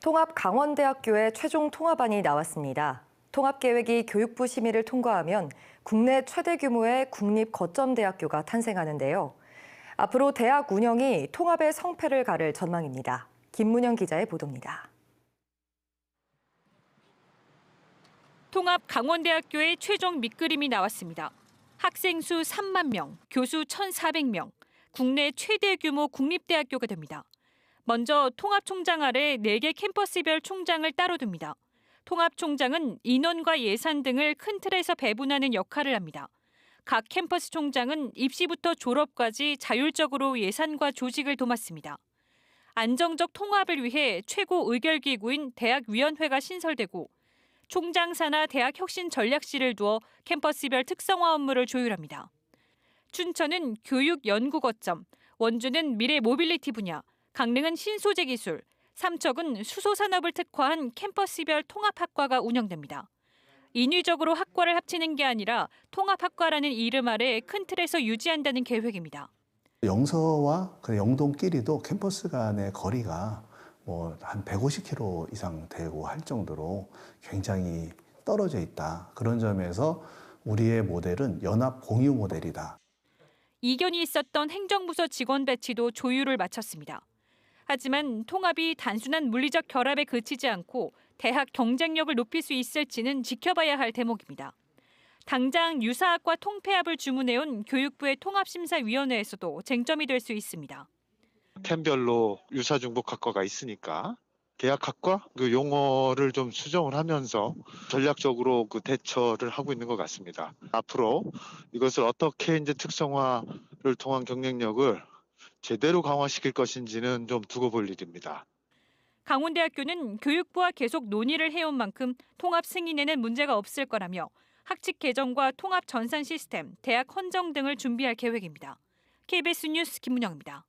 통합 강원대학교의 최종 통합안이 나왔습니다. 통합 계획이 교육부 심의를 통과하면 국내 최대 규모의 국립 거점대학교가 탄생하는데요. 앞으로 대학 운영이 통합의 성패를 가를 전망입니다. 김문영 기자의 보도입니다. 통합 강원대학교의 최종 밑그림이 나왔습니다. 학생 수 3만 명, 교수 1,400명, 국내 최대 규모 국립대학교가 됩니다. 먼저 통합총장 아래 4개 캠퍼스별 총장을 따로 둡니다. 통합총장은 인원과 예산 등을 큰 틀에서 배분하는 역할을 합니다. 각 캠퍼스 총장은 입시부터 졸업까지 자율적으로 예산과 조직을 도맡습니다. 안정적 통합을 위해 최고 의결기구인 대학위원회가 신설되고 총장 산하 대학 혁신 전략실을 두어 캠퍼스별 특성화 업무를 조율합니다. 춘천은 교육 연구 거점, 원주는 미래 모빌리티 분야, 강릉은 신소재 기술, 삼척은 수소 산업을 특화한 캠퍼스별 통합학과가 운영됩니다. 인위적으로 학과를 합치는 게 아니라 통합학과라는 이름 아래 큰 틀에서 유지한다는 계획입니다. 영서와 그 영동끼리도 캠퍼스 간의 거리가 뭐 한 150km 이상 되고 할 정도로 굉장히 떨어져 있다. 그런 점에서 우리의 모델은 연합 공유 모델이다. 이견이 있었던 행정부서 직원 배치도 조율을 마쳤습니다. 하지만 통합이 단순한 물리적 결합에 그치지 않고 대학 경쟁력을 높일 수 있을지는 지켜봐야 할 대목입니다. 당장 유사학과 통폐합을 주문해온 교육부의 통합심사위원회에서도 쟁점이 될 수 있습니다. 캠별로 유사 중복학과가 있으니까 계약학과 그 용어를 좀 수정을 하면서 전략적으로 그 대처를 하고 있는 것 같습니다. 앞으로 이것을 어떻게 이제 특성화를 통한 경쟁력을 제대로 강화시킬 것인지는 좀 두고 볼 일입니다. 강원대학교는 교육부와 계속 논의를 해온 만큼 통합 승인에는 문제가 없을 거라며 학칙 개정과 통합 전산 시스템, 대학 헌정 등을 준비할 계획입니다. KBS 뉴스 김문영입니다.